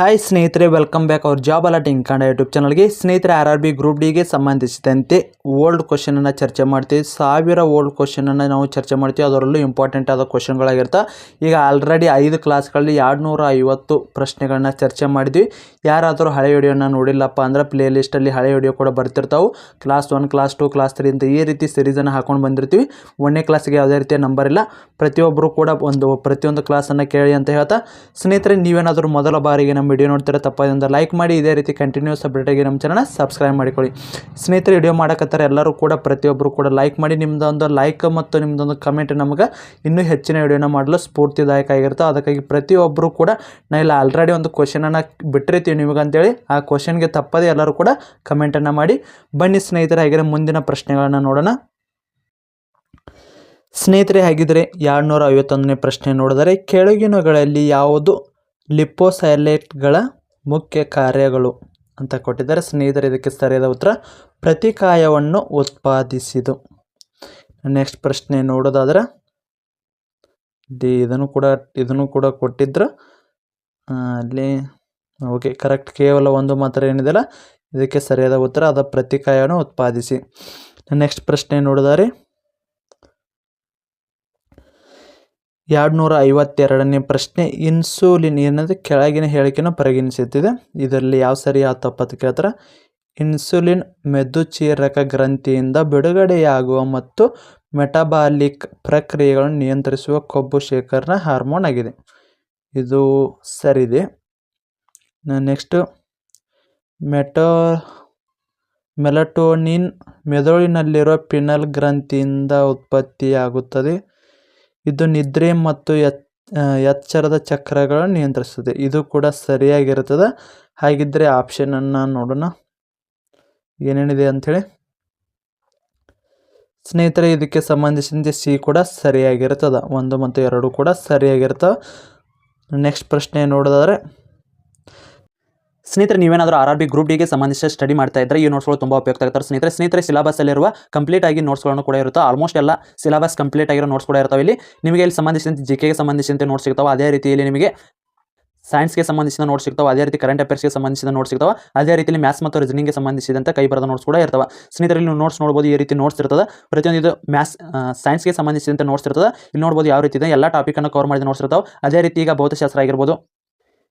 Hi ಸ್ನೇಹಿತರೆ welcome back ಅವ್ರ job alerting Kannada YouTube ಚಾನಲ್ಗೆ ಸ್ನೇಹಿತರೆ ಆರ್ ಆರ್ ಬಿ ಗ್ರೂಪ್ ಡಿಗೆ ಸಂಬಂಧಿಸಿದಂತೆ ಓಲ್ಡ್ ಕ್ವಶನನ್ನು ಚರ್ಚೆ ಮಾಡ್ತೀವಿ. ಸಾವಿರ ಓಲ್ಡ್ ಕ್ವಶನನ್ನು ನಾವು ಚರ್ಚೆ ಮಾಡ್ತೀವಿ. ಅದರಲ್ಲೂ ಇಂಪಾರ್ಟೆಂಟ್ ಆದ ಕ್ವಶನ್ಗಳಾಗಿರ್ತಾ ಈಗ ಆಲ್ರೆಡಿ ಐದು ಕ್ಲಾಸ್ಗಳಲ್ಲಿ ಎರಡು ನೂರ ಐವತ್ತು ಪ್ರಶ್ನೆಗಳನ್ನ ಚರ್ಚೆ ಮಾಡಿದ್ವಿ. ಯಾರಾದರೂ ಹಳೆ ವಿಡಿಯೋನ ನೋಡಿಲ್ಲಪ್ಪ ಅಂದ್ರೆ ಪ್ಲೇ ಲಿಸ್ಟಲ್ಲಿ ಹಳೆ ವಿಡಿಯೋ ಕೂಡ ಬರ್ತಿರ್ತಾವೆ. Class one class two class three ಅಂತ ಈ ರೀತಿ ಸಿರೀಸನ್ನು ಹಾಕೊಂಡು ಬಂದಿರ್ತೀವಿ. ಒಂದನೇ ಕ್ಲಾಸಿಗೆ ಯಾವುದೇ ರೀತಿಯ ನಂಬರ್ ಇಲ್ಲ. ಪ್ರತಿಯೊಬ್ಬರು ಕೂಡ ಒಂದು, ಪ್ರತಿಯೊಂದು ಕ್ಲಾಸನ್ನು ಕೇಳಿ ಅಂತ ಹೇಳ್ತಾ, ಸ್ನೇಹಿತರೆ, ನೀವೇನಾದರೂ ಮೊದಲ ಬಾರಿಗೆ ನಮ್ಮ ವಿಡಿಯೋ ನೋಡ್ತೀರಾ ತಪ್ಪದಿಂದ ಲೈಕ್ ಮಾಡಿ, ಇದೇ ರೀತಿ ಕಂಟಿನ್ಯೂಸ್ ಅಪ್ಡೇಟಾಗಿ ನಮ್ಮ ಚಾನಲ್ ಸಬ್ಸ್ಕ್ರೈಬ್ ಮಾಡಿಕೊಳ್ಳಿ. ಸ್ನೇಹಿತರೆ ವಿಡಿಯೋ ಮಾಡಕತ್ತಾರೆ ಎಲ್ಲರೂ ಕೂಡ ಪ್ರತಿಯೊಬ್ಬರು ಕೂಡ ಲೈಕ್ ಮಾಡಿ ನಿಮ್ಮದೊಂದು ಲೈಕ್ ಮತ್ತು ನಿಮ್ಮದೊಂದು ಕಮೆಂಟ್ ನಮಗೆ ಇನ್ನೂ ಹೆಚ್ಚಿನ ವಿಡಿಯೋನ ಮಾಡಲು ಸ್ಫೂರ್ತಿದಾಯಕ ಆಗಿರುತ್ತೆ. ಅದಕ್ಕಾಗಿ ಪ್ರತಿಯೊಬ್ಬರು ಕೂಡ ನಾ ಇಲ್ಲ ಆಲ್ರೆಡಿ ಒಂದು ಕ್ವಶನನ್ನು ಬಿಟ್ಟಿರ್ತೀವಿ. ನಿಮಗೆ ಅಂತೇಳಿ ಆ ಕ್ವಶನ್ಗೆ ತಪ್ಪದೆ ಎಲ್ಲರೂ ಕೂಡ ಕಮೆಂಟನ್ನು ಮಾಡಿ. ಬನ್ನಿ ಸ್ನೇಹಿತರೆ ಹಾಗೆ ಮುಂದಿನ ಪ್ರಶ್ನೆಗಳನ್ನು ನೋಡೋಣ. ಸ್ನೇಹಿತರೆ, ಹಾಗಿದ್ರೆ ಎರಡುನೂರ ಐವತ್ತೊಂದನೇ ಪ್ರಶ್ನೆ ನೋಡಿದರೆ, ಕೆಳಗಿನಗಳಲ್ಲಿ ಯಾವುದು ಲಿಪೋಸೈಲೇಟ್ಗಳ ಮುಖ್ಯ ಕಾರ್ಯಗಳು ಅಂತ ಕೊಟ್ಟಿದ್ದಾರೆ. ಸ್ನೇಹಿತರೆ, ಇದಕ್ಕೆ ಸರಿಯಾದ ಉತ್ತರ, ಪ್ರತಿಕಾಯವನ್ನು ಉತ್ಪಾದಿಸಿದು. ನೆಕ್ಸ್ಟ್ ಪ್ರಶ್ನೆ ನೋಡೋದಾದ್ರೆ, ದಿ, ಇದನ್ನು ಕೂಡ ಇದನ್ನು ಕೂಡ ಕೊಟ್ಟಿದ್ರು. ಅಲ್ಲಿ ಓಕೆ ಕರೆಕ್ಟ್ ಕೇವಲ ಒಂದು ಮಾತ್ರ ಏನಿದೆಯಲ್ಲ? ಇದಕ್ಕೆ ಸರಿಯಾದ ಉತ್ತರ, ಅದ ಪ್ರತಿಕಾಯವನ್ನು ಉತ್ಪಾದಿಸಿ. ನೆಕ್ಸ್ಟ್ ಪ್ರಶ್ನೆ ನೋಡಿದಾರೆ ಎರಡು ನೂರ ಐವತ್ತೆರಡನೇ ಪ್ರಶ್ನೆ ಇನ್ಸುಲಿನ್ ಏನಂದರೆ ಕೆಳಗಿನ ಹೇಳಿಕೆಯನ್ನು ಪರಿಗಣಿಸುತ್ತಿದೆ. ಇದರಲ್ಲಿ ಯಾವ ಸರಿ, ಯಾವ ತಪ್ಪು ಅಂತ ಕೇಳ್ತಾರೆ. ಇನ್ಸುಲಿನ್ ಮೆದುಚೀರಕ ಗ್ರಂಥಿಯಿಂದ ಬಿಡುಗಡೆಯಾಗುವ ಮತ್ತು ಮೆಟಬಾಲಿಕ್ ಪ್ರಕ್ರಿಯೆಗಳನ್ನು ನಿಯಂತ್ರಿಸುವ ಕೊಬ್ಬು ಶೇಖರಣ ಹಾರ್ಮೋನ್ ಆಗಿದೆ. ಇದು ಸರಿದೆ. ನೆಕ್ಸ್ಟು ಮೆಟೋ ಮೆಲಟೋನಿನ್ ಮೆದುಳಿನಲ್ಲಿರುವ ಪಿನಲ್ ಗ್ರಂಥಿಯಿಂದ ಉತ್ಪತ್ತಿಯಾಗುತ್ತದೆ. ಇದು ನಿದ್ರೆ ಮತ್ತು ಎಚ್ ಎಚ್ಚರದ ಚಕ್ರಗಳನ್ನು ನಿಯಂತ್ರಿಸುತ್ತದೆ. ಇದು ಕೂಡ ಸರಿಯಾಗಿರುತ್ತದೆ. ಹಾಗಿದ್ದರೆ ಆಪ್ಷನನ್ನು ನೋಡೋಣ. ಏನೇನಿದೆ ಅಂಥೇಳಿ ಸ್ನೇಹಿತರೆ, ಇದಕ್ಕೆ ಸಂಬಂಧಿಸಿದಂತೆ ಸಿ ಕೂಡ ಸರಿಯಾಗಿರ್ತದೆ ಒಂದು ಮತ್ತು ಎರಡು ಕೂಡ ಸರಿಯಾಗಿರ್ತವೆ ನೆಕ್ಸ್ಟ್ ಪ್ರಶ್ನೆ ನೋಡೋದಾದ್ರೆ ಸ್ನೇಹಿತರೆ, ನೀವೇನಾದರೂ ಆರ್ ಆರ್ ಬಿ ಗ್ರೂಪ್ ಡಿಗೆ ಸಂಬಂಧಿಸಿದ ಸ್ಟಡಿ ಮಾಡ್ತಾ ಇದ್ದರೆ ಈ ನೋಟ್ಸ್ಗಳು ತುಂಬ ಉಪಯುಕ್ತ ಆಗ್ತಾರೆ. ಸ್ನೇಹಿತರೆ ಸ್ನೇಹಿತರೆ ಸಿಲಬಸ್ಸಲ್ಲಿರುವ ಕಂಪ್ಲೀಟ್ ಆಗಿ ನೋಟ್ಸ್ಗಳನ್ನು ಕೂಡ ಇರುತ್ತೆ. ಆಲ್ಮೋಸ್ಟ್ ಎಲ್ಲ ಸಿಲಬಸ್ ಕಂಪ್ಲೀಟ್ ಆಗಿರೋ ನೋಟ್ಸ್ ಕೂಡ ಇರ್ತಾವೆ. ಇಲ್ಲಿ ನಿಮಗೆ ಇಲ್ಲಿ ಸಂಬಂಧಿಸಿದಂತೆ ಜಿ ಕೆಗೆ ಸಂಬಂಧಿಸಿದಂತೆ ನೋಟ್ಸ್ ಸಿಗ್ತಾವೆ. ಅದೇ ರೀತಿಯಲ್ಲಿ ನಿಮಗೆ ಸೈನ್ಸ್ಗೆ ಸಂಬಂಧಿಸಿದ ನೋಟ್ಸ್ ಸಿಗ್ತಾವೆ. ಅದೇ ರೀತಿ ಕರೆಂಟ್ ಅಫೇರ್ಸ್ಗೆ ಸಂಬಂಧಿಸಿದ ನೋಟ್ಸ್ ಸಿಗ್ತಾವೆ. ಅದೇ ರೀತಿಯಲ್ಲಿ ಮ್ಯಾಥ್ಸ್ ಮತ್ತು ರೀಸನಿಂಗ್ಗೆ ಸಂಬಂಧಿಸಿದಂತೆ ಕೈ ಬರದ ನೋಟ್ಸ್ ಕೂಡ ಇರ್ತವೆ. ಸ್ನೇಹಿತರೆ, ಇಲ್ಲಿ ನೋಟ್ಸ್ ನೋಡ್ಬೋದು ಈ ರೀತಿ ನೋಟ್ಸ್ ಇರ್ತದೆ. ಪ್ರತಿಯೊಂದು ಇದು ಮ್ಯಾಥ್ಸ್ ಸೈನ್ಸ್ಗೆ ಸಂಬಂಧಿಸಿದಂತೆ ನೋಟ್ಸ್ ಇರ್ತದೆ. ಇಲ್ಲಿ ನೋಡ್ಬೋದು ಯಾವ ರೀತಿ ಇದೆ. ಎಲ್ಲ ಟಾಪಿಕನ್ನು ಕವರ್ ಮಾಡಿದ ನೋಟ್ಸ್ ಇರ್ತಾವೆ. ಅದೇ ರೀತಿ ಈಗ ಭೌತಶಾಸ್ತ್ರ ಆಗಿರ್ಬೋದು.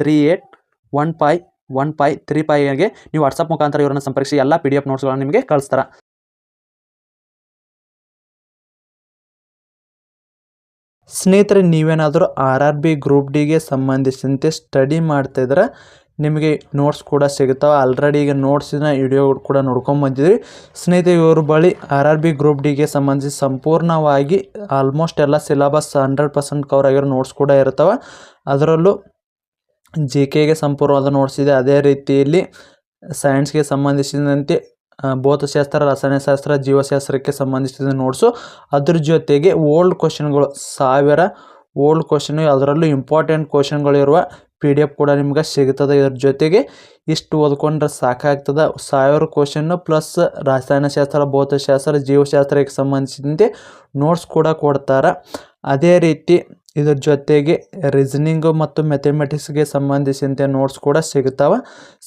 three eight one five one five three ಫೈಗೆ ನೀವು ವಾಟ್ಸಪ್ ಮುಖಾಂತರ ಇವರನ್ನು ಸಂಪರ್ಕಿಸಿ, ಎಲ್ಲ ಪಿ ಡಿ ಎಫ್ ನೋಟ್ಸ್ಗಳನ್ನು ನಿಮಗೆ ಕಳಿಸ್ತಾರೆ. ಸ್ನೇಹಿತರೆ, ನೀವೇನಾದರೂ ಆರ್ ಆರ್ ಬಿ ಗ್ರೂಪ್ ಡಿಗೆ ಸಂಬಂಧಿಸಿದಂತೆ ಸ್ಟಡಿ ಮಾಡ್ತಾ ಇದ್ರೆ ನಿಮಗೆ ನೋಟ್ಸ್ ಕೂಡ ಸಿಗುತ್ತವೆ. ಆಲ್ರೆಡಿ ಈಗ ನೋಟ್ಸಿನ ವಿಡಿಯೋ ಕೂಡ ನೋಡ್ಕೊಂಬಂದಿದ್ರಿ ಸ್ನೇಹಿತರೆ, ಇವ್ರ ಬಳಿ ಆರ್ ಆರ್ ಬಿ ಗ್ರೂಪ್ ಡಿಗೆ ಸಂಬಂಧಿಸಿ ಸಂಪೂರ್ಣವಾಗಿ ಆಲ್ಮೋಸ್ಟ್ ಎಲ್ಲ ಸಿಲೆಬಸ್ ಹಂಡ್ರೆಡ್ ಪರ್ಸೆಂಟ್ ಕವರ್ ಆಗಿರೋ ನೋಟ್ಸ್ ಕೂಡ ಇರ್ತವೆ ಅದರಲ್ಲೂ ಜಿ ಕೆಗೆ ಸಂಪೂರ್ಣವಾದ ನೋಟ್ಸ್ ಇದೆ. ಅದೇ ರೀತಿಯಲ್ಲಿ ಸೈನ್ಸ್ಗೆ ಸಂಬಂಧಿಸಿದಂತೆ ಭೌತಶಾಸ್ತ್ರ, ರಸಾಯನಶಾಸ್ತ್ರ, ಜೀವಶಾಸ್ತ್ರಕ್ಕೆ ಸಂಬಂಧಿಸಿದ ನೋಟ್ಸು ಅದ್ರ ಜೊತೆಗೆ ಓಲ್ಡ್ ಕ್ವಶನ್ಗಳು ಸಾವಿರ ಓಲ್ಡ್ ಕ್ವಶನ್ ಅದರಲ್ಲೂ ಇಂಪಾರ್ಟೆಂಟ್ ಕ್ವಶನ್ಗಳಿರುವ ಪಿ ಡಿ ಎಫ್ ಕೂಡ ನಿಮ್ಗೆ ಸಿಗ್ತದೆ. ಇದ್ರ ಜೊತೆಗೆ ಇಷ್ಟು ಓದ್ಕೊಂಡ್ರೆ ಸಾಕಾಗ್ತದೆ. ಸಾವಿರ ಕ್ವಶನ್ನು ಪ್ಲಸ್ ರಸಾಯನಶಾಸ್ತ್ರ, ಭೌತಶಾಸ್ತ್ರ, ಜೀವಶಾಸ್ತ್ರಕ್ಕೆ ಸಂಬಂಧಿಸಿದಂತೆ ನೋಟ್ಸ್ ಕೂಡ ಕೊಡ್ತಾರೆ. ಅದೇ ರೀತಿ ಇದ್ರ ಜೊತೆಗೆ ರೀಸನಿಂಗು ಮತ್ತು ಮ್ಯಾಥಮೆಟಿಕ್ಸ್ಗೆ ಸಂಬಂಧಿಸಿದಂತೆ ನೋಟ್ಸ್ ಕೂಡ ಸಿಗ್ತಾವೆ.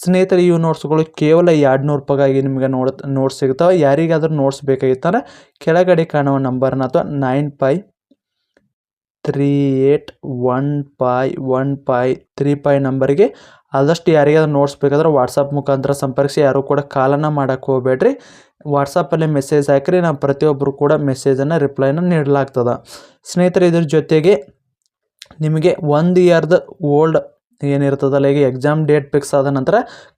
ಸ್ನೇಹಿತರೆ ಇವು ನೋಟ್ಸ್ಗಳು ಕೇವಲ ಎರಡು ನೂರು ರೂಪಾಯಿಗಾಗಿ ನಿಮಗೆ ನೋಡ್ ನೋಟ್ಸ್ ಸಿಗ್ತಾವೆ. ಯಾರಿಗಾದರೂ ನೋಟ್ಸ್ ಬೇಕಾಗಿತ್ತಂದ್ರೆ ಕೆಳಗಡೆ ಕಾಣುವ ನಂಬರ್ನ ಅಥವಾ nine five three eight one five one five three five ನಂಬರಿಗೆ ಆದಷ್ಟು ಯಾರಿಗಾದ್ರೂ ನೋಟ್ಸ್ ಬೇಕಾದ್ರೆ ವಾಟ್ಸಪ್ ಮುಖಾಂತರ ಸಂಪರ್ಕಿಸಿ. ಯಾರು ಕೂಡ ಕಾಲನ್ನು ಮಾಡೋಕ್ಕೆ ಹೋಗಬೇಡ್ರಿ. ವಾಟ್ಸಪ್ಪಲ್ಲಿ ಮೆಸೇಜ್ ಹಾಕ್ರಿ. ನಾವು ಪ್ರತಿಯೊಬ್ಬರು ಕೂಡ ಮೆಸೇಜನ್ನು ರಿಪ್ಲೈನ ನೀಡಲಾಗ್ತದೆ. ಸ್ನೇಹಿತರೆ, ಇದ್ರ ಜೊತೆಗೆ ನಿಮಗೆ ಒಂದು ಇಯರ್ದು ಓಲ್ಡ್ ಏನಿರ್ತದಲ್ಲ ಈಗ ಎಕ್ಸಾಮ್ ಡೇಟ್ ಫಿಕ್ಸ್ ಆದ ನಂತರ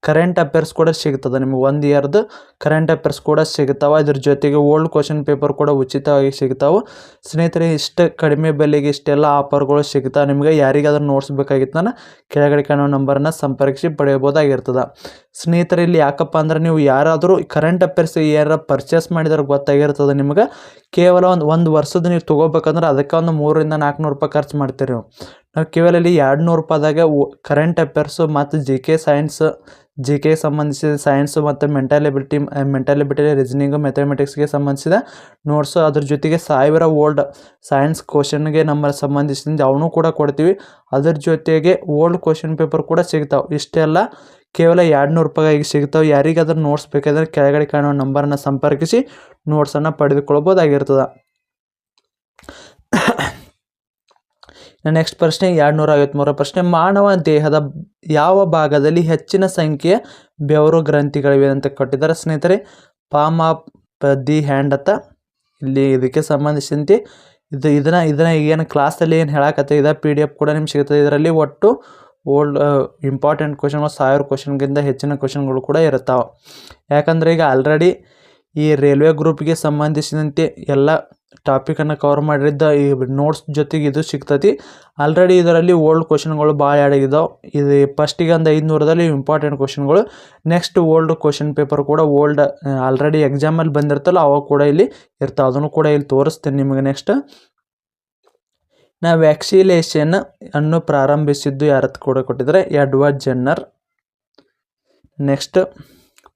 ಕರೆಂಟ್ ಅಫೇರ್ಸ್ ಕೂಡ ಸಿಗ್ತದೆ. ನಿಮ್ಗೆ ಒಂದು ಇಯರ್ದು ಕರೆಂಟ್ ಅಫೇರ್ಸ್ ಕೂಡ ಸಿಗ್ತಾವೆ. ಇದ್ರ ಜೊತೆಗೆ ಓಲ್ಡ್ ಕ್ವಶನ್ ಪೇಪರ್ ಕೂಡ ಉಚಿತವಾಗಿ ಸಿಗ್ತಾವೆ. ಸ್ನೇಹಿತರೆ, ಇಷ್ಟು ಕಡಿಮೆ ಬೆಲೆಗೆ ಇಷ್ಟೆಲ್ಲ ಆಫರ್ಗಳು ಸಿಗ್ತಾವೆ ನಿಮಗೆ ಯಾರಿಗಾದ್ರೂ ನೋಟ್ಸ್ ಬೇಕಾಗಿತ್ತು ನಾನು ಕೆಳಗಡೆ ಕಾಣೋ ನಂಬರನ್ನು ಸಂಪರ್ಕಿಸಿ ಪಡೆಯಬೋದಾಗಿರ್ತದೆ ಸ್ನೇಹಿತರೆ, ಇಲ್ಲಿ ಯಾಕಪ್ಪ ಅಂದ್ರೆ ನೀವು ಯಾರಾದರೂ ಕರೆಂಟ್ ಅಫೇರ್ಸ್ ಯಾರ ಪರ್ಚೇಸ್ ಮಾಡಿದ್ರೆ ಗೊತ್ತಾಗಿರ್ತದೆ ನಿಮಗೆ. ಕೇವಲ ಒಂದು ಒಂದು ವರ್ಷದ ನೀವು ತೊಗೋಬೇಕಂದ್ರೆ ಅದಕ್ಕೆ ಒಂದು ಮೂರರಿಂದ ನಾಲ್ಕುನೂರು ರೂಪಾಯಿ ಖರ್ಚು ಮಾಡ್ತೀರಿ ನೀವು. ನಾವು ಕೇವಲ ಇಲ್ಲಿ ಎರಡು ನೂರು ರೂಪಾಯಿದಾಗ ಕರೆಂಟ್ ಅಫೇರ್ಸು ಮತ್ತು G K science G K ಸಂಬಂಧಿಸಿದ ಸೈನ್ಸು ಮತ್ತು mental ability mental ability reasoning ಮ್ಯಾಥಮೆಟಿಕ್ಸ್ಗೆ ಸಂಬಂಧಿಸಿದ ನೋಟ್ಸು ಅದ್ರ ಜೊತೆಗೆ ಸಾವಿರ ಓಲ್ಡ್ ಸೈನ್ಸ್ ಕ್ವಶನ್ಗೆ ನಮ್ಮ ಸಂಬಂಧಿಸಿದ ಅವನು ಕೂಡ ಕೊಡ್ತೀವಿ. ಅದ್ರ ಜೊತೆಗೆ ಓಲ್ಡ್ ಕ್ವಶನ್ ಪೇಪರ್ ಕೂಡ ಸಿಗ್ತಾವೆ. ಇಷ್ಟೆಲ್ಲ ಕೇವಲ ಎರಡು ನೂರು ರೂಪಾಯಿಗೆ ಸಿಗ್ತಾವೆ. ಯಾರಿಗಾದ್ರೂ ನೋಟ್ಸ್ ಬೇಕಾದ್ರೆ ಕೆಳಗಡೆ ಕಾಣುವ ನಂಬರನ್ನು ಸಂಪರ್ಕಿಸಿ ನೋಟ್ಸನ್ನು ಪಡೆದುಕೊಳ್ಬೋದಾಗಿರ್ತದೆ. ನೆಕ್ಸ್ಟ್ ಪ್ರಶ್ನೆ ಎರಡು ನೂರ ಐವತ್ತ್ಮೂರ ಪ್ರಶ್ನೆ, ಮಾನವ ದೇಹದ ಯಾವ ಭಾಗದಲ್ಲಿ ಹೆಚ್ಚಿನ ಸಂಖ್ಯೆಯ ಬೆವರು ಗ್ರಂಥಿಗಳಿವೆ ಅಂತ ಕೊಟ್ಟಿದ್ದಾರೆ. ಸ್ನೇಹಿತರೆ ಪಾಮ್ ಆಫ್ ದಿ ಹ್ಯಾಂಡ್ ಅಂತ ಇಲ್ಲಿ ಇದಕ್ಕೆ ಸಂಬಂಧಿಸಿದಂತೆ ಇದು ಇದನ್ನು ಇದನ್ನು ಏನು ಕ್ಲಾಸಲ್ಲಿ ಏನು ಹೇಳಕತ್ತೆ ಇದೆ ಪಿ ಡಿ ಎಫ್ ಕೂಡ ನಿಮ್ಗೆ ಸಿಗುತ್ತೆ. ಇದರಲ್ಲಿ ಒಟ್ಟು ಓಲ್ಡ್ ಇಂಪಾರ್ಟೆಂಟ್ ಕ್ವಶನ್ಗಳು ಸಾವಿರ ಕ್ವಶನ್ಗಿಂತ ಹೆಚ್ಚಿನ ಕ್ವಶನ್ಗಳು ಕೂಡ ಇರ್ತಾವೆ ಯಾಕಂದರೆ ಈಗ ಆಲ್ರೆಡಿ ಈ ರೈಲ್ವೆ ಗ್ರೂಪ್ಗೆ ಸಂಬಂಧಿಸಿದಂತೆ ಎಲ್ಲ ಟಾಪಿಕನ್ನು ಕವರ್ ಮಾಡಿದ್ದ ಈ ನೋಟ್ಸ್ ಜೊತೆಗೆ ಇದು ಸಿಗ್ತತಿ ಆಲ್ರೆಡಿ ಇದರಲ್ಲಿ ಓಲ್ಡ್ ಕ್ವಶನ್ಗಳು ಭಾಳ ಆ್ಯಡ್ ಆಗಿದ್ದಾವೆ ಇದು ಫಸ್ಟಿಗೆ ಒಂದು ಐದುನೂರದಲ್ಲಿ ಇಂಪಾರ್ಟೆಂಟ್ ಕ್ವಶನ್ಗಳು ನೆಕ್ಸ್ಟ್ ಓಲ್ಡ್ ಕ್ವಶನ್ ಪೇಪರ್ ಕೂಡ ಓಲ್ಡ್ ಆಲ್ರೆಡಿ ಎಕ್ಸಾಮಲ್ಲಿ ಬಂದಿರ್ತಲ್ಲ, ಅವಾಗ ಕೂಡ ಇಲ್ಲಿ ಇರ್ತಾವೆ. ಅದನ್ನು ಕೂಡ ಇಲ್ಲಿ ತೋರಿಸ್ತೀನಿ ನಿಮಗೆ ನೆಕ್ಸ್ಟ್ ನಾ ವ್ಯಾಕ್ಸಿಲೇಷನ್ ಅನ್ನು ಪ್ರಾರಂಭಿಸಿದ್ದು ಯಾರತ್ತು ಕೂಡ ಕೊಟ್ಟಿದ್ದಾರೆ? Edward Jenner. ನೆಕ್ಸ್ಟ್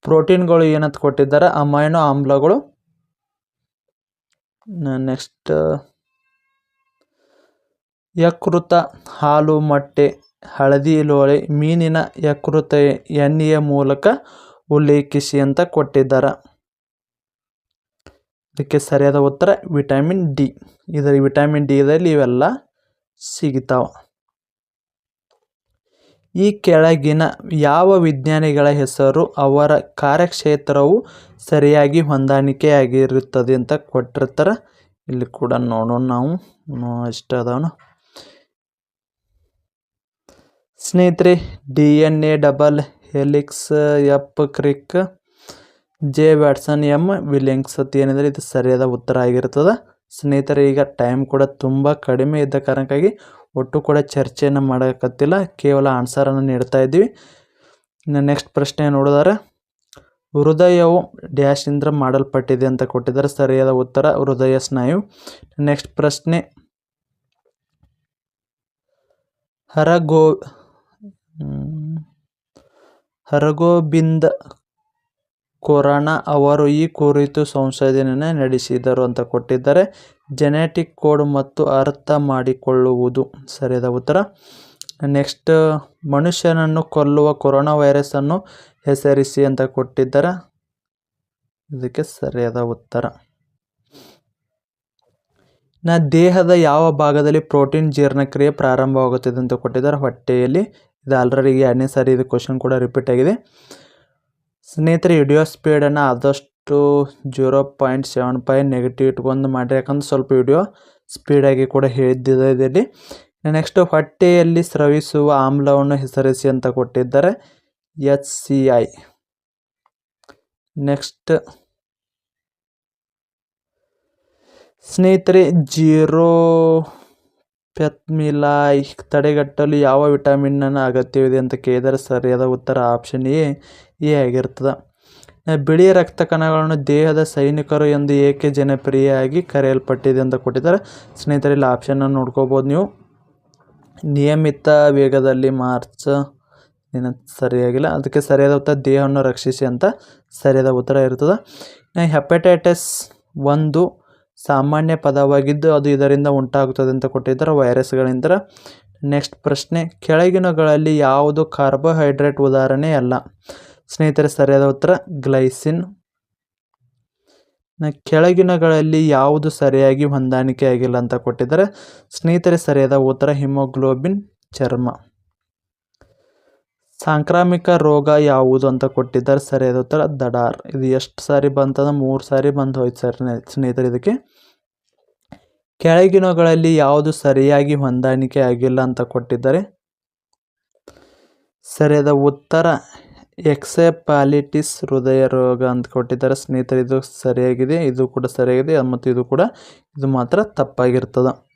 ಪ್ರೋಟೀನ್ಗಳು ಏನಂತ ಕೊಟ್ಟಿದ್ದಾರೆ? ಅಮೈನೋ ಆಮ್ಲಗಳು. ನೆಕ್ಸ್ಟ್ ಯಕೃತ, ಹಾಲು, ಮೊಟ್ಟೆ, ಹಳದಿ ಲೋಳೆ, ಮೀನಿನ ಯಕೃತ ಎಣ್ಣೆಯ ಮೂಲಕ ಉಲ್ಲೇಖಿಸಿ ಅಂತ ಕೊಟ್ಟಿದ್ದಾರೆ. ಇದಕ್ಕೆ ಸರಿಯಾದ ಉತ್ತರ ವಿಟಮಿನ್ ಡಿ. ಇದರ ವಿಟಮಿನ್ ಡಿ ಡಿದಲ್ಲಿ ಇವೆಲ್ಲ ಸಿಗ್ತಾವೆ. ಈ ಕೆಳಗಿನ ಯಾವ ವಿಜ್ಞಾನಿಗಳ ಹೆಸರು ಅವರ ಕಾರ್ಯಕ್ಷೇತ್ರವು ಸರಿಯಾಗಿ ಹೊಂದಾಣಿಕೆಯಾಗಿರುತ್ತದೆ ಅಂತ ಕೊಟ್ಟಿರ್ತಾರೆ? ಇಲ್ಲಿ ಕೂಡ ನೋಡೋಣ ನಾವು. ಇಷ್ಟ ಅದಾವನು? ಸ್ನೇಹಿತರೆ, D N A double helix F Crick, J Watson M Wilkins ಅಂತ ಏನಿದ್ರೆ ಇದು ಸರಿಯಾದ ಉತ್ತರ ಆಗಿರ್ತದೆ. ಸ್ನೇಹಿತರೆ, ಈಗ ಟೈಮ್ ಕೂಡ ತುಂಬ ಕಡಿಮೆ ಇದ್ದ ಕಾರಣಕ್ಕಾಗಿ ಒಟ್ಟು ಕೂಡ ಚರ್ಚೆಯನ್ನು ಮಾಡೋಕತ್ತಿಲ್ಲ, ಕೇವಲ ಆನ್ಸರನ್ನು ನೀಡ್ತಾ ಇದ್ದೀವಿ. ಇನ್ನು ನೆಕ್ಸ್ಟ್ ಪ್ರಶ್ನೆ ನೋಡಿದರೆ, ಹೃದಯವು ಡ್ಯಾಶಿಂದ ಮಾಡಲ್ಪಟ್ಟಿದೆ ಅಂತ ಕೊಟ್ಟಿದ್ದಾರೆ, ಸರಿಯಾದ ಉತ್ತರ ಹೃದಯ ಸ್ನಾಯು. ನೆಕ್ಸ್ಟ್ ಪ್ರಶ್ನೆ, ಹರಗೋ ಹರಗೋಬಿಂದ ಖೊರಾನ ಅವರು ಈ ಕುರಿತು ಸಂಶೋಧನೆ ನಡೆಸಿದರು ಅಂತ ಕೊಟ್ಟಿದ್ದಾರೆ. ಜೆನೆಟಿಕ್ ಕೋಡ್ ಮತ್ತು ಅರ್ಥ ಮಾಡಿಕೊಳ್ಳುವುದು. ಸರಿಯಾದ ಉತ್ತರ? ನೆಕ್ಸ್ಟ್ ಮನುಷ್ಯನನ್ನು ಕೊಲ್ಲುವ ಕೊರೋನಾ ವೈರಸನ್ನು ಹೆಸರಿಸಿ ಅಂತ ಕೊಟ್ಟಿದ್ದಾರೆ. ಇದಕ್ಕೆ ಸರಿಯಾದ ಉತ್ತರ? ನ ದೇಹದ ಯಾವ ಭಾಗದಲ್ಲಿ ಪ್ರೋಟೀನ್ ಜೀರ್ಣಕ್ರಿಯೆ ಪ್ರಾರಂಭವಾಗುತ್ತದೆ ಅಂತ ಕೊಟ್ಟಿದ್ದಾರೆ ಹೊಟ್ಟೆಯಲ್ಲಿ. ಇದು ಆಲ್ರೆಡಿ ಎರಡನೇ ಸಾರಿ, ಇದು ಕ್ವಶನ್ ಕೂಡ ರಿಪೀಟ್ ಆಗಿದೆ. ಸ್ನೇಹಿತರೆ ವಿಡಿಯೋ ಸ್ಪೀಡನ್ನು ಆದಷ್ಟು zero point seven five negative ಇಟ್ಕೊಂಡು ಮಾಡಿ ಯಾಕಂದ್ರೆ ಸ್ವಲ್ಪ ವಿಡಿಯೋ ಸ್ಪೀಡಾಗಿ ಕೂಡ ಹೇಳಿದ್ದಿದೆ ಇದರಲ್ಲಿ. ನೆಕ್ಸ್ಟ್ ಹೊಟ್ಟೆಯಲ್ಲಿ ಸ್ರವಿಸುವ ಆಮ್ಲವನ್ನು ಹೆಸರಿಸಿ ಅಂತ ಕೊಟ್ಟಿದ್ದಾರೆ ಎಚ್ ಸಿ ಐ ನೆಕ್ಸ್ಟ್ ಸ್ನೇಹಿತರೆ, ಜೀರೋ ಪೆತ್ಮಿಲಾಯ್ ತಡೆಗಟ್ಟಲು ಯಾವ ವಿಟಮಿನ್ನ ಅಗತ್ಯವಿದೆ ಅಂತ ಕೇಳಿದರೆ ಸರಿಯಾದ ಉತ್ತರ ಆಪ್ಷನ್ ಎ ಎ ಆಗಿರ್ತದೆ. ಬಿಳಿ ರಕ್ತ ಕಣಗಳನ್ನು ದೇಹದ ಸೈನಿಕರು ಎಂದು ಏಕೆ ಜನಪ್ರಿಯವಾಗಿ ಕರೆಯಲ್ಪಟ್ಟಿದೆ ಅಂತ ಕೊಟ್ಟಿದ್ದಾರೆ. ಸ್ನೇಹಿತರೆ, ಇಲ್ಲಿ ಆಪ್ಷನ್ನ ನೋಡ್ಕೋಬೋದು ನೀವು. ನಿಯಮಿತ ವೇಗದಲ್ಲಿ ಮಾರ್ಚ್ ಏನಂತ ಸರಿಯಾಗಿಲ್ಲ. ಅದಕ್ಕೆ ಸರಿಯಾದ ಉತ್ತರ ದೇಹವನ್ನು ರಕ್ಷಿಸಿ ಅಂತ ಸರಿಯಾದ ಉತ್ತರ ಇರ್ತದೆ. ಹೆಪಟೈಟಿಸ್ ಒಂದು ಸಾಮಾನ್ಯ ಪದವಾಗಿದ್ದು ಅದು ಇದರಿಂದ ಉಂಟಾಗುತ್ತದೆ ಅಂತ ಕೊಟ್ಟಿದ್ದಾರೆ ವೈರಸ್ಗಳಿಂದ. ನೆಕ್ಸ್ಟ್ ಪ್ರಶ್ನೆ, ಕೆಳಗಿನಗಳಲ್ಲಿ ಯಾವುದು ಕಾರ್ಬೋಹೈಡ್ರೇಟ್ ಉದಾಹರಣೆ ಅಲ್ಲ. ಸ್ನೇಹಿತರೆ, ಸರಿಯಾದ ಉತ್ತರ, ಗ್ಲೈಸಿನ್. ಕೆಳಗಿನಗಳಲ್ಲಿ ಯಾವುದು ಸರಿಯಾಗಿ ಹೊಂದಾಣಿಕೆ ಆಗಿಲ್ಲ ಅಂತ ಕೊಟ್ಟಿದ್ದಾರೆ. ಸ್ನೇಹಿತರೆ, ಸರಿಯಾದ ಉತ್ತರ, ಹಿಮೋಗ್ಲೋಬಿನ್, ಚರ್ಮ. ಸಾಂಕ್ರಾಮಿಕ ರೋಗ ಯಾವುದು ಅಂತ ಕೊಟ್ಟಿದ್ದಾರೆ, ಸರಿಯಾದ ಉತ್ತರ, ದಡಾರ್. ಇದು ಎಷ್ಟು ಸಾರಿ ಬಂತಂದ್ರೆ ಮೂರು ಸಾರಿ ಬಂದು ಹೋಯ್ತು ಸರ್ ಸ್ನೇಹಿತರೆ, ಇದಕ್ಕೆ. ಕೆಳಗಿನಗಳಲ್ಲಿ ಯಾವುದು ಸರಿಯಾಗಿ ಹೊಂದಾಣಿಕೆ ಆಗಿಲ್ಲ ಅಂತ ಕೊಟ್ಟಿದ್ದಾರೆ. ಸರಿಯಾದ ಉತ್ತರ ಎಕ್ಸೆಪಾಲಿಟಿಸ್ ಹೃದಯ ರೋಗ ಅಂತ ಕೊಟ್ಟಿದ್ದಾರೆ. ಸ್ನೇಹಿತರೆ, ಇದು ಸರಿಯಾಗಿದೆ, ಇದು ಕೂಡ ಸರಿಯಾಗಿದೆ, ಮತ್ತು ಇದು ಕೂಡ, ಇದು ಮಾತ್ರ ತಪ್ಪಾಗಿರ್ತದೆ.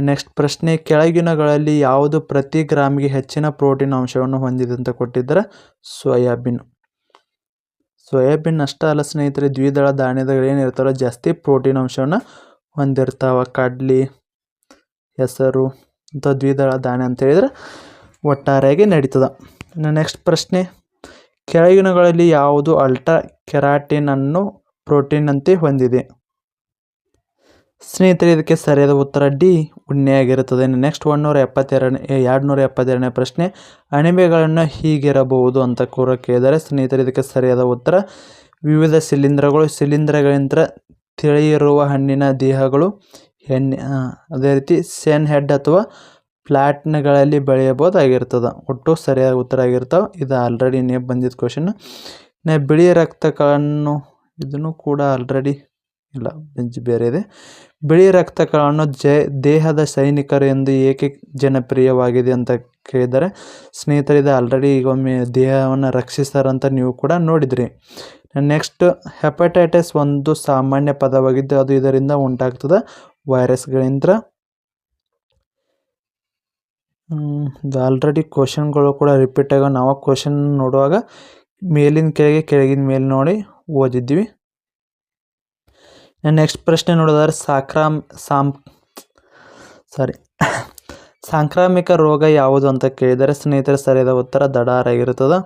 ನೆಕ್ಸ್ಟ್ ಪ್ರಶ್ನೆ, ಕೆಳಗಿನಗಳಲ್ಲಿ ಯಾವುದು ಪ್ರತಿ ಗ್ರಾಮಿಗೆ ಹೆಚ್ಚಿನ ಪ್ರೋಟೀನ್ ಅಂಶವನ್ನು ಹೊಂದಿದೆ ಅಂತ ಕೊಟ್ಟಿದ್ದಾರೆ. ಸೋಯಾಬೀನ್. ಸೋಯಾಬೀನ್ ಅಷ್ಟೇ ಅಲ್ಲ ಸ್ನೇಹಿತರೆ, ದ್ವಿದಳ ಧಾನ್ಯಗಳು ಏನಿರ್ತಾರೋ ಜಾಸ್ತಿ ಪ್ರೋಟೀನ್ ಅಂಶವನ್ನು ಹೊಂದಿರ್ತಾವೆ. ಕಡ್ಲಿ, ಹೆಸರು ಅಂತ ದ್ವಿದಳ ಧಾನ್ಯ ಅಂತ ಹೇಳಿದ್ರೆ ಒಟ್ಟಾರೆಯಾಗಿ ನಡೀತದೆ. ನೆಕ್ಸ್ಟ್ ಪ್ರಶ್ನೆ ಕೆಳಗಿನಗಳಲ್ಲಿ ಯಾವುದು ಅಲ್ಟ್ರಾ ಕೆರಾಟಿನ್ ಅನ್ನು ಪ್ರೋಟೀನ್ ಅಂತೆ ಹೊಂದಿದೆ. ಸ್ನೇಹಿತರೆ, ಇದಕ್ಕೆ ಸರಿಯಾದ ಉತ್ತರ ಡಿ ಉಣ್ಣೆಯಾಗಿರುತ್ತದೆ. ನೆಕ್ಸ್ಟ್ ಒನ್ನೂರ ಎಪ್ಪತ್ತೆರಡನೇ ಎರಡು ನೂರ ಎಪ್ಪತ್ತೆರಡನೇ ಪ್ರಶ್ನೆ. ಅಣಿಮೆಗಳನ್ನು ಹೀಗಿರಬಹುದು ಅಂತ ಕೂಡ ಕೇಳಿದರೆ ಸ್ನೇಹಿತರೆ, ಇದಕ್ಕೆ ಸರಿಯಾದ ಉತ್ತರ ವಿವಿಧ ಶಿಲೀಂಧ್ರಗಳು ಶಿಲೀಂಧ್ರಗಳಿಂದ ತಿಳಿಯಿರುವ ಹಣ್ಣಿನ ದೇಹಗಳು, ಎಣ್ಣೆ ಅದೇ ರೀತಿ ಸೆನ್ ಹೆಡ್ ಅಥವಾ ಪ್ಲಾಟ್ನ್ಗಳಲ್ಲಿ ಬೆಳೆಯಬಹುದಾಗಿರ್ತದೆ. ಒಟ್ಟು ಸರಿಯಾದ ಉತ್ತರ ಆಗಿರ್ತಾವ. ಇದು ಆಲ್ರೆಡಿ ನೀವು ಬಂದಿದ್ದ ಕ್ವಶನ್ ನೆ ಬಿಳಿ ರಕ್ತ ಕಣ್ಣು ಇದನ್ನು ಕೂಡ ಆಲ್ರೆಡಿ ಇಲ್ಲ ಬೇರೆ ಇದೆ. ಬಿಳಿ ರಕ್ತ ಕಣ್ಣು ಜೈ, ದೇಹದ ಸೈನಿಕರು ಎಂದು ಏಕೆ ಜನಪ್ರಿಯವಾಗಿದೆ ಅಂತ ಕೇಳಿದರೆ ಸ್ನೇಹಿತರಿದ ಆಲ್ರೆಡಿ ಈಗ ಒಮ್ಮೆ ದೇಹವನ್ನು ರಕ್ಷಿಸ್ತಾರಂತ ನೀವು ಕೂಡ ನೋಡಿದ್ರಿ. ನೆಕ್ಸ್ಟ್ ಹೆಪಟೈಟಿಸ್ ಒಂದು ಸಾಮಾನ್ಯ ಪದವಾಗಿದ್ದು ಅದು ಇದರಿಂದ ಉಂಟಾಗ್ತದೆ. ವೈರಸ್ಗಳಿಂದ ಆಲ್ರೆಡಿ ಕ್ವಶನ್ಗಳು ಕೂಡ ರಿಪೀಟ್ ಆಗೋ ನಾವು ಕ್ವಶನ್ ನೋಡುವಾಗ ಮೇಲಿನ ಕೆಳಗೆ ಕೆಳಗಿನ ಮೇಲೆ ನೋಡಿ ಓದಿದ್ವಿ ನೆಕ್ಸ್ಟ್ ಪ್ರಶ್ನೆ ನೋಡೋದಾದ್ರೆ ಸಾಕ್ರಾಮ್ ಸಾಮ್ ಸಾರಿ ಸಾಂಕ್ರಾಮಿಕ ರೋಗ ಯಾವುದು ಅಂತ ಕೇಳಿದರೆ ಸ್ನೇಹಿತರೆ ಸರಿಯಾದ ಉತ್ತರ ದಡಾರ ಆಗಿರ್ತದೆ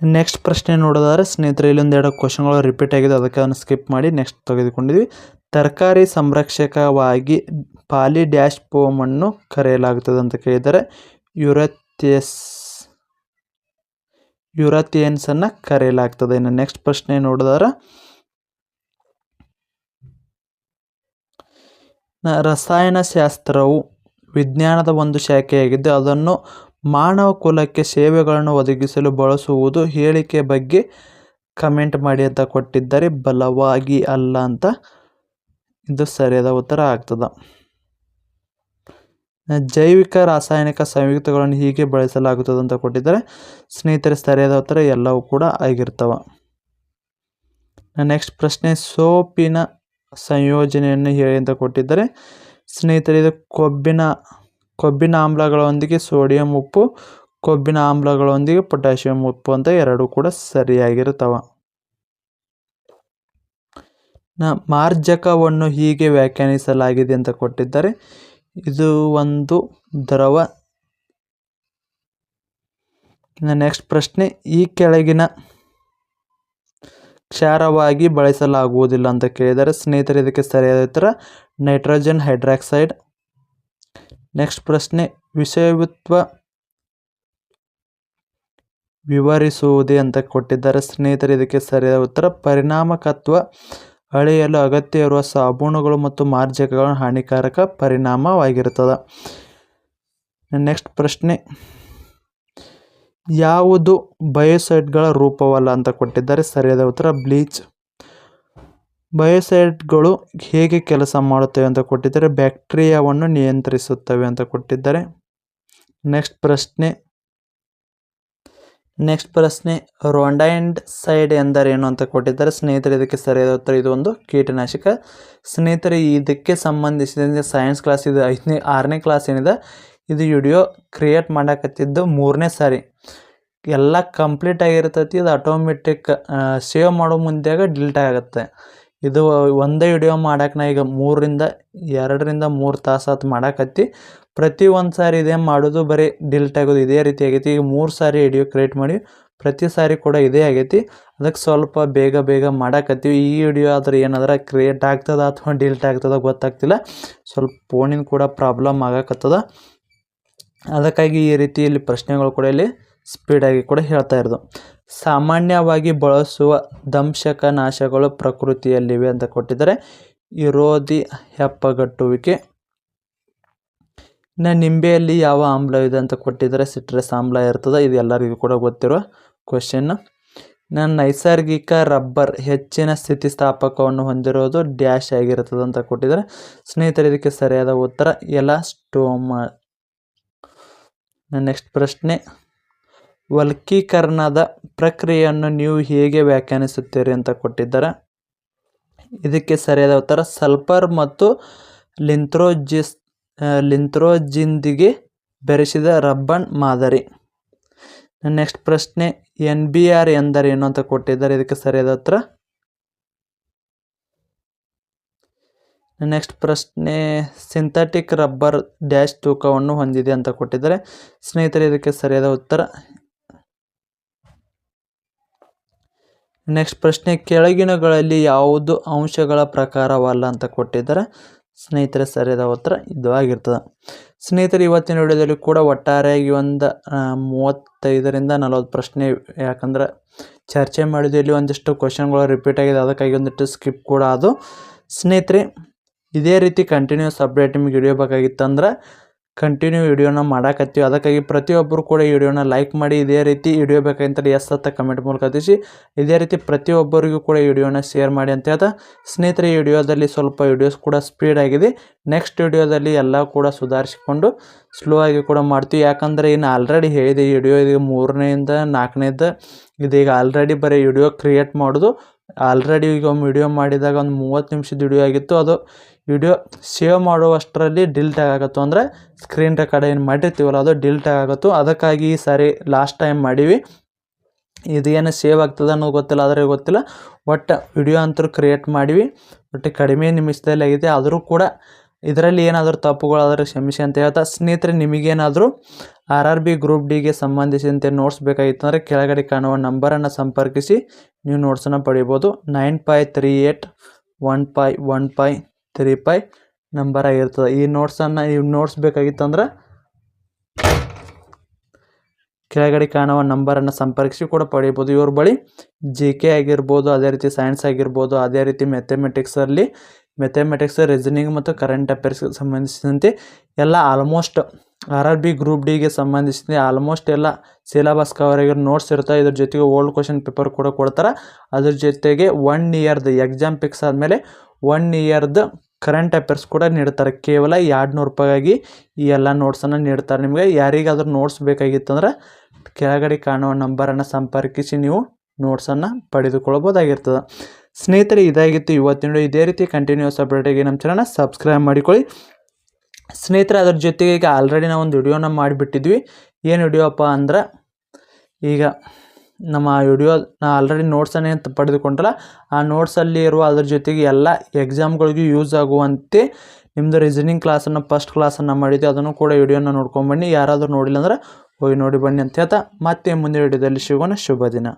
ನೆಕ್ಸ್ಟ್ ಪ್ರಶ್ನೆ ನೋಡೋದಾದ್ರೆ ಸ್ನೇಹಿತರೆ ಇಲ್ಲೊಂದೆರಡು ಕ್ವಶನ್ಗಳು ರಿಪೀಟ್ ಆಗಿದೆ ಅದಕ್ಕೆ ಅದನ್ನು ಸ್ಕಿಪ್ ಮಾಡಿ ನೆಕ್ಸ್ಟ್ ತೆಗೆದುಕೊಂಡಿದ್ವಿ. ತರಕಾರಿ ಸಂರಕ್ಷಕವಾಗಿ ಪಾಲಿ ಡ್ಯಾಶ್ ಪೋಮನ್ನು ಕರೆಯಲಾಗುತ್ತದೆ ಅಂತ ಕೇಳಿದರೆ ಯುರಥಿಯಸ್ ಯುರಥಿಯನ್ಸನ್ನು ಕರೆಯಲಾಗ್ತದೆ. ಇನ್ನು ನೆಕ್ಸ್ಟ್ ಪ್ರಶ್ನೆ ನೋಡಿದಾರ. ರಸಾಯನಶಾಸ್ತ್ರವು ವಿಜ್ಞಾನದ ಒಂದು ಶಾಖೆಯಾಗಿದ್ದು ಅದನ್ನು ಮಾನವ ಕುಲಕ್ಕೆ ಸೇವೆಗಳನ್ನು ಒದಗಿಸಲು ಬಳಸುವುದು ಹೇಳಿಕೆ ಬಗ್ಗೆ ಕಮೆಂಟ್ ಮಾಡಿ ಅಂತ ಕೊಟ್ಟಿದ್ದಾರೆ. ಬಲವಾಗಿ ಅಲ್ಲ ಅಂತ ಇದು ಸರಿಯಾದ ಉತ್ತರ ಆಗ್ತದ. ಜೈವಿಕ ರಾಸಾಯನಿಕ ಸಂಯುಕ್ತಗಳನ್ನು ಹೀಗೆ ಬಳಸಲಾಗುತ್ತದೆ ಅಂತ ಕೊಟ್ಟಿದ್ದಾರೆ. ಸ್ನೇಹಿತರೆ, ಸರಿಯಾದ ಉತ್ತರ ಎಲ್ಲವೂ ಕೂಡ ಆಗಿರ್ತವೆ. ನೆಕ್ಸ್ಟ್ ಪ್ರಶ್ನೆ, ಸೋಪಿನ ಸಂಯೋಜನೆಯನ್ನು ಹೇಳಿ ಅಂತ ಕೊಟ್ಟಿದ್ದಾರೆ. ಸ್ನೇಹಿತರೆ, ಇದು ಕೊಬ್ಬಿನ ಕೊಬ್ಬಿನ ಆಮ್ಲಗಳೊಂದಿಗೆ ಸೋಡಿಯಂ ಉಪ್ಪು, ಕೊಬ್ಬಿನ ಆಮ್ಲಗಳೊಂದಿಗೆ ಪೊಟ್ಯಾಷಿಯಂ ಉಪ್ಪು ಅಂತ ಎರಡೂ ಕೂಡ ಸರಿಯಾಗಿರ್ತವೆ. ನ ಮಾರ್ಜಕವನ್ನು ಹೀಗೆ ವ್ಯಾಖ್ಯಾನಿಸಲಾಗಿದೆ ಅಂತ ಕೊಟ್ಟಿದ್ದಾರೆ. ಇದು ಒಂದು ದ್ರವ. ನೆಕ್ಸ್ಟ್ ಪ್ರಶ್ನೆ, ಈ ಕೆಳಗಿನ ಕ್ಷಾರವಾಗಿ ಬಳಸಲಾಗುವುದಿಲ್ಲ ಅಂತ ಕೇಳಿದರೆ ಸ್ನೇಹಿತರೆ, ಇದಕ್ಕೆ ಸರಿಯಾದ ಉತ್ತರ, ನೈಟ್ರೋಜನ್ ಹೈಡ್ರಾಕ್ಸೈಡ್. ನೆಕ್ಸ್ಟ್ ಪ್ರಶ್ನೆ ವಿಷಯತ್ವ ವಿವರಿಸುವುದೇ ಅಂತ ಕೊಟ್ಟಿದ್ದಾರೆ. ಸ್ನೇಹಿತರೆ, ಇದಕ್ಕೆ ಸರಿಯಾದ ಉತ್ತರ, ಪರಿಣಾಮಕತ್ವ ಅಳೆಯಲು ಅಗತ್ಯ ಇರುವ ಸಾಬೂನುಗಳು ಮತ್ತು ಮಾರ್ಜಕಗಳ ಹಾನಿಕಾರಕ ಪರಿಣಾಮವಾಗಿರುತ್ತದೆ. ನೆಕ್ಸ್ಟ್ ಪ್ರಶ್ನೆ. ಯಾವುದು ಬಯೋಸೈಡ್ಗಳ ರೂಪವಲ್ಲ ಅಂತ ಕೊಟ್ಟಿದ್ದಾರೆ. ಸರಿಯಾದ ಉತ್ತರ, ಬ್ಲೀಚ್. ಬಯೋಸೈಡ್ಗಳು ಹೇಗೆ ಕೆಲಸ ಮಾಡುತ್ತವೆ ಅಂತ ಕೊಟ್ಟಿದ್ದಾರೆ. ಬ್ಯಾಕ್ಟೀರಿಯಾವನ್ನು ನಿಯಂತ್ರಿಸುತ್ತವೆ ಅಂತ ಕೊಟ್ಟಿದ್ದಾರೆ. ನೆಕ್ಸ್ಟ್ ಪ್ರಶ್ನೆ. ನೆಕ್ಸ್ಟ್ ಪ್ರಶ್ನೆ ರೋಂಡೈಂಡ್ ಸೈಡ್ ಎಂದರೇನು ಅಂತ ಕೊಟ್ಟಿದ್ದಾರೆ. ಸ್ನೇಹಿತರೆ, ಇದಕ್ಕೆ ಸರಿಯಾದ ಉತ್ತರ ಇದು ಒಂದು ಕೀಟನಾಶಕ. ಸ್ನೇಹಿತರೆ, ಇದಕ್ಕೆ ಸಂಬಂಧಿಸಿದಂತೆ ಸೈನ್ಸ್ ಕ್ಲಾಸ್ ಇದು ಐದನೇ, ಆರನೇ ಕ್ಲಾಸ್ ಏನಿದೆ. ಇದು ವಿಡಿಯೋ ಕ್ರಿಯೇಟ್ ಮಾಡಕತ್ತಿದ್ದು ಮೂರನೇ ಸಾರಿ. ಎಲ್ಲ ಕಂಪ್ಲೀಟ್ ಆಗಿರ್ತೈತಿ, ಇದು ಆಟೋಮೆಟಿಕ್ ಸೇವ್ ಮಾಡೋ ಮುಂದೆಯಾಗ ಡಿಲೀಟ್ ಆಗುತ್ತೆ. ಇದು ಒಂದೇ ವಿಡಿಯೋ ಮಾಡಕ್ಕೆ ನಾ ಈಗ ಮೂರರಿಂದ, ಎರಡರಿಂದ ಮೂರು ತಾಸು ಆತು ಮಾಡಾಕತ್ತಿ. ಪ್ರತಿ ಒಂದು ಸಾರಿ ಇದೇ ಮಾಡೋದು ಬರೀ ಡಿಲೀಟ್ ಆಗೋದು ಇದೇ ರೀತಿ ಆಗೈತಿ. ಈಗ ಮೂರು ಸಾರಿ ವಿಡಿಯೋ ಕ್ರಿಯೇಟ್ ಮಾಡಿ ಪ್ರತಿ ಸಾರಿ ಕೂಡ ಇದೇ ಆಗೈತಿ. ಅದಕ್ಕೆ ಸ್ವಲ್ಪ ಬೇಗ ಬೇಗ ಮಾಡಾಕತ್ತೀವಿ. ಈ ವಿಡಿಯೋ ಆದ್ರೆ ಏನಾದ್ರೆ ಕ್ರಿಯೇಟ್ ಆಗ್ತದ ಅಥವಾ ಡಿಲೀಟ್ ಆಗ್ತದ ಗೊತ್ತಾಗ್ತಿಲ್ಲ. ಸ್ವಲ್ಪ ಫೋನಿನ ಕೂಡ ಪ್ರಾಬ್ಲಮ್ ಆಗಕತ್ತದ. ಅದಕ್ಕಾಗಿ ಈ ರೀತಿ ಇಲ್ಲಿ ಪ್ರಶ್ನೆಗಳು ಕೂಡ ಇಲ್ಲಿ ಸ್ಪೀಡಾಗಿ ಕೂಡ ಹೇಳ್ತಾ ಇರೋದು. ಸಾಮಾನ್ಯವಾಗಿ ಬಳಸುವ ದಂಶಕ ನಾಶಗಳು ಪ್ರಕೃತಿಯಲ್ಲಿವೆ ಅಂತ ಕೊಟ್ಟಿದ್ದಾರೆ. ವಿರೋಧಿ ಹೆಪ್ಪಗಟ್ಟುವಿಕೆ. ಇನ್ನು ನಿಂಬೆಯಲ್ಲಿ ಯಾವ ಆಮ್ಲ ಇದೆ ಅಂತ ಕೊಟ್ಟಿದ್ದರೆ ಸಿಟ್ರಸ್ ಆಮ್ಲ ಇರ್ತದೆ, ಇದು ಎಲ್ಲರಿಗೂ ಕೂಡ ಗೊತ್ತಿರೋ ಕ್ವಶನ್ ನನ್ನ ನೈಸರ್ಗಿಕ ರಬ್ಬರ್ ಹೆಚ್ಚಿನ ಸ್ಥಿತಿಸ್ಥಾಪಕವನ್ನು ಹೊಂದಿರೋದು ಡ್ಯಾಶ್ ಆಗಿರ್ತದೆ ಅಂತ ಕೊಟ್ಟಿದ್ದಾರೆ. ಸ್ನೇಹಿತರೆ, ಇದಕ್ಕೆ ಸರಿಯಾದ ಉತ್ತರ ಎಲಾಸ್ಟೋಮ. ನನ್ನ ನೆಕ್ಸ್ಟ್ ಪ್ರಶ್ನೆ. ವಲ್ಕೀಕರಣದ ಪ್ರಕ್ರಿಯೆಯನ್ನು ನೀವು ಹೇಗೆ ವ್ಯಾಖ್ಯಾನಿಸುತ್ತೀರಿ ಅಂತ ಕೊಟ್ಟಿದ್ದಾರೆ. ಇದಕ್ಕೆ ಸರಿಯಾದ ಉತ್ತರ, ಸಲ್ಫರ್ ಮತ್ತು ಲಿಂಥ್ರೋಜಿಸ್ ಲಿಂಥ್ರೋಜಿಂದಿಗೆ ಬೆರೆಸಿದ ರಬ್ಬನ್ ಮಾದರಿ. ನೆಕ್ಸ್ಟ್ ಪ್ರಶ್ನೆ, ಎನ್ ಬಿ ಆರ್ ಎಂದರೇನು ಅಂತ ಕೊಟ್ಟಿದ್ದಾರೆ, ಇದಕ್ಕೆ ಸರಿಯಾದ ಉತ್ತರ? ನೆಕ್ಸ್ಟ್ ಪ್ರಶ್ನೆ, ಸಿಂಥೆಟಿಕ್ ರಬ್ಬರ್ ಡ್ಯಾಶ್ ತೂಕವನ್ನು ಹೊಂದಿದೆ ಅಂತ ಕೊಟ್ಟಿದ್ದಾರೆ. ಸ್ನೇಹಿತರೆ, ಇದಕ್ಕೆ ಸರಿಯಾದ ಉತ್ತರ? ನೆಕ್ಸ್ಟ್ ಪ್ರಶ್ನೆ, ಕೆಳಗಿನಗಳಲ್ಲಿ ಯಾವುದು ಅಂಶಗಳ ಪ್ರಕಾರವಲ್ಲ ಅಂತ ಕೊಟ್ಟಿದ್ದಾರೆ. ಸ್ನೇಹಿತರೆ ಸರಿಯಾದ ಉತ್ತರ ಇದು ಆಗಿರ್ತದೆ. ಸ್ನೇಹಿತರು, ಇವತ್ತಿನ ವಿಡಿಯೋದಲ್ಲಿ ಕೂಡ ಒಟ್ಟಾರೆಯಾಗಿ ಒಂದು ಮೂವತ್ತೈದರಿಂದ ನಲವತ್ತು ಪ್ರಶ್ನೆ ಯಾಕಂದ್ರೆ ಚರ್ಚೆ ಮಾಡಿದ್ದು ಇಲ್ಲಿ ಒಂದಿಷ್ಟು ಕ್ವಶನ್ಗಳು ರಿಪೀಟ್ ಆಗಿದೆ. ಅದಕ್ಕಾಗಿ ಒಂದಿಷ್ಟು ಸ್ಕಿಪ್ ಕೂಡ ಅದು. ಸ್ನೇಹಿತರೆ, ಇದೇ ರೀತಿ ಕಂಟಿನ್ಯೂಸ್ ಅಪ್ಡೇಟ್ ನಿಮಗೆ ವಿಡಿಯೋ ಬೇಕಾಗಿತ್ತಂದ್ರೆ ಕಂಟಿನ್ಯೂ ವಿಡಿಯೋನ ಮಾಡಾಕತ್ತೀವಿ. ಅದಕ್ಕಾಗಿ ಪ್ರತಿಯೊಬ್ಬರು ಕೂಡ ವಿಡಿಯೋನ ಲೈಕ್ ಮಾಡಿ, ಇದೇ ರೀತಿ ವಿಡಿಯೋ ಬೇಕಂತ ಎಸ್ ಅಂತ ಕಮೆಂಟ್ ಮೂಲಕ ತಿಳಿಸಿ. ಇದೇ ರೀತಿ ಪ್ರತಿಯೊಬ್ಬರಿಗೂ ಕೂಡ ವಿಡಿಯೋನ ಶೇರ್ ಮಾಡಿ ಅಂತ ಹೇಳ್ತಾ, ಸ್ನೇಹಿತರೆ ವಿಡಿಯೋದಲ್ಲಿ ಸ್ವಲ್ಪ ವಿಡಿಯೋಸ್ ಕೂಡ ಸ್ಪೀಡ್ ಆಗಿದೆ. ನೆಕ್ಸ್ಟ್ ವಿಡಿಯೋದಲ್ಲಿ ಎಲ್ಲ ಕೂಡ ಸುಧಾರಿಸಿಕೊಂಡು ಸ್ಲೋ ಆಗಿ ಕೂಡ ಮಾಡ್ತೀವಿ. ಯಾಕಂದರೆ ಇನ್ನು ಆಲ್ರೆಡಿ ಹೇಳಿದೆ ವಿಡಿಯೋ ಇದೀಗ ಮೂರನೇಯಿಂದ ನಾಲ್ಕನೇದ ಇದೀಗ ಆಲ್ರೆಡಿ ಬರೀ ವಿಡಿಯೋ ಕ್ರಿಯೇಟ್ ಮಾಡೋದು. ಆಲ್ರೆಡಿ ಈಗ ಒಂದು ವಿಡಿಯೋ ಮಾಡಿದಾಗ ಒಂದು ಮೂವತ್ತು ನಿಮಿಷದ ವಿಡಿಯೋ ಆಗಿತ್ತು. ಅದು ವಿಡಿಯೋ ಸೇವ್ ಮಾಡುವಷ್ಟರಲ್ಲಿ ಡಿಲ್ಟ್ ಆಗತ್ತು. ಅಂದರೆ ಸ್ಕ್ರೀನ್ ರೆಕಾರ್ಡ್ ಏನು ಮಾಡಿರ್ತೀವಲ್ಲ, ಅದು ಡಿಲ್ಟ್ ಆಗತ್ತು. ಅದಕ್ಕಾಗಿ ಈ ಸಾರಿ ಲಾಸ್ಟ್ ಟೈಮ್ ಮಾಡೀವಿ. ಇದೇನು ಸೇವ್ ಆಗ್ತದೆ ಅನ್ನೋದು ಗೊತ್ತಿಲ್ಲ, ಆದರೆ ಗೊತ್ತಿಲ್ಲ. ಒಟ್ಟು ವಿಡಿಯೋ ಅಂತೂ ಕ್ರಿಯೇಟ್ ಮಾಡಿವಿ. ಒಟ್ಟು ಕಡಿಮೆ ನಿಮಿಷದಲ್ಲಿ ಆಗಿದೆ. ಆದರೂ ಕೂಡ ಇದರಲ್ಲಿ ಏನಾದರೂ ತಪ್ಪುಗಳಾದರೆ ಕ್ಷಮಿಸಿ ಅಂತ ಹೇಳ್ತಾ, ಸ್ನೇಹಿತರೆ, ನಿಮಗೇನಾದರೂ ಆರ್ ಆರ್ ಬಿ ಗ್ರೂಪ್ ಡಿಗೆ ಸಂಬಂಧಿಸಿದಂತೆ ನೋಟ್ಸ್ ಬೇಕಾಗಿತ್ತು ಅಂದರೆ ಕೆಳಗಡೆ ಕಾಣುವ ನಂಬರನ್ನು ಸಂಪರ್ಕಿಸಿ, ನೀವು ನೋಟ್ಸನ್ನು ಪಡಿಬೋದು. Nine five three eight one five one five three five number ಆಗಿರ್ತದೆ. ಈ ನೋಟ್ಸನ್ನು ಈ ನೋಟ್ಸ್ ಬೇಕಾಗಿತ್ತಂದ್ರೆ ಕೆಳಗಡೆ ಕಾಣುವ ನಂಬರನ್ನು ಸಂಪರ್ಕಿಸಿ ಕೂಡ ಪಡೆಯಬೋದು ಇವ್ರ ಬಳಿ ಜಿ ಕೆ ಆಗಿರ್ಬೋದು, ಅದೇ ರೀತಿ ಸೈನ್ಸ್ ಆಗಿರ್ಬೋದು, ಅದೇ ರೀತಿ ಮೆಥಮೆಟಿಕ್ಸಲ್ಲಿ ಮೆಥಮೆಟಿಕ್ಸ್ ರೀಸನಿಂಗ್ ಮತ್ತು ಕರೆಂಟ್ ಅಫೇರ್ಸ್ಗೆ ಸಂಬಂಧಿಸಿದಂತೆ ಎಲ್ಲ almost R R B group ಡಿಗೆ ಸಂಬಂಧಿಸಿದಂತೆ ಆಲ್ಮೋಸ್ಟ್ ಎಲ್ಲ ಸಿಲೆಬಸ್ ಕವರ್ ನೋಟ್ಸ್ ಇರ್ತವೆ ಇದ್ರ ಜೊತೆಗೆ ಓಲ್ಡ್ ಕ್ವಶನ್ ಪೇಪರ್ ಕೂಡ ಕೊಡ್ತಾರೆ. ಅದ್ರ ಜೊತೆಗೆ ಒನ್ ಇಯರ್ದು ಎಕ್ಸಾಮ್ ಫಿಕ್ಸ್ ಆದಮೇಲೆ ಒನ್ ಇಯರ್ದು ಕರೆಂಟ್ ಅಫೇರ್ಸ್ ಕೂಡ ನೀಡ್ತಾರೆ. ಕೇವಲ ಎರಡು ನೂರು ರೂಪಾಯಿಗಾಗಿ ಈ ಎಲ್ಲ ನೋಟ್ಸನ್ನು ನೀಡ್ತಾರೆ. ನಿಮಗೆ ಯಾರಿಗಾದ್ರೂ ನೋಟ್ಸ್ ಬೇಕಾಗಿತ್ತಂದ್ರೆ ಕೆಳಗಡೆ ಕಾಣುವ ನಂಬರನ್ನು ಸಂಪರ್ಕಿಸಿ ನೀವು ನೋಟ್ಸನ್ನು ಪಡೆದುಕೊಳ್ಬೋದಾಗಿರ್ತದೆ. ಸ್ನೇಹಿತರೆ, ಇದಾಗಿತ್ತು ಇವತ್ತಿನ. ಇದೇ ರೀತಿ ಕಂಟಿನ್ಯೂಸ್ ಅಪ್ಡೇಟಿಗೆ ನಮ್ಮ ಚಾನಲ್ನ ಸಬ್ಸ್ಕ್ರೈಬ್ ಮಾಡಿಕೊಳ್ಳಿ. ಸ್ನೇಹಿತರೆ, ಅದ್ರ ಜೊತೆಗೆ ಈಗ ಆಲ್ರೆಡಿ ನಾವು ಒಂದು ವಿಡಿಯೋನ ಮಾಡಿಬಿಟ್ಟಿದ್ವಿ. ಏನು ವಿಡಿಯೋಪ್ಪ ಅಂದ್ರೆ, ಈಗ ನಮ್ಮ ವಿಡಿಯೋ ನಾ ಆಲ್ರೆಡಿ ನೋಟ್ಸನ್ನೇ ಅಂತ ಪಡೆದುಕೊಂಡ್ರಲ್ಲ ಆ ನೋಟ್ಸಲ್ಲಿ ಇರುವ ಅದ್ರ ಜೊತೆಗೆ ಎಲ್ಲ ಎಕ್ಸಾಮ್ಗಳಿಗೂ ಯೂಸ್ ಆಗುವಂತೆ ನಿಮ್ಮದು ರೀಸನಿಂಗ್ ಕ್ಲಾಸನ್ನು ಫಸ್ಟ್ ಕ್ಲಾಸನ್ನು ಮಾಡಿದ್ವಿ ಅದನ್ನು ಕೂಡ ವಿಡಿಯೋನ ನೋಡ್ಕೊಂಬನ್ನಿ ಯಾರಾದರೂ ನೋಡಿಲ್ಲ ಅಂದ್ರೆ ಹೋಗಿ ನೋಡಿ ಬನ್ನಿ ಅಂತ ಹೇಳ್ತಾ, ಮತ್ತೆ ಮುಂದಿನ ವಿಡಿಯೋದಲ್ಲಿ ಸಿಗೋಣ. ಶುಭ ದಿನ.